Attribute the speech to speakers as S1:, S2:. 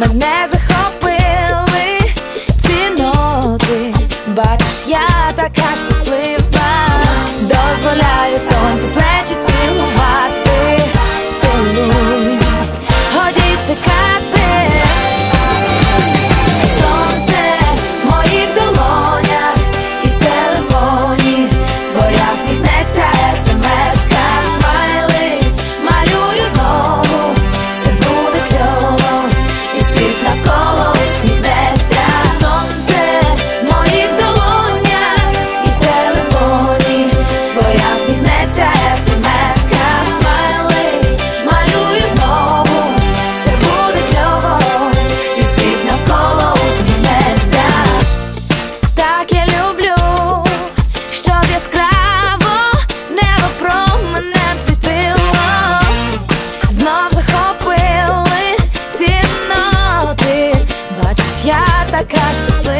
S1: мене захопили ці ноти. Бачиш, я така щаслива, дозволяю сонцю плечі цілувати, цілуй, годі чекай. навколо сміхнеться сонце в моїх долонях і в телефоні. Твоя сміхнеться смс-ка смайли, малюю знову, все буде кльово, і світ навколо усміхнеться. Так я люблю, щоб яскраво така щаслива.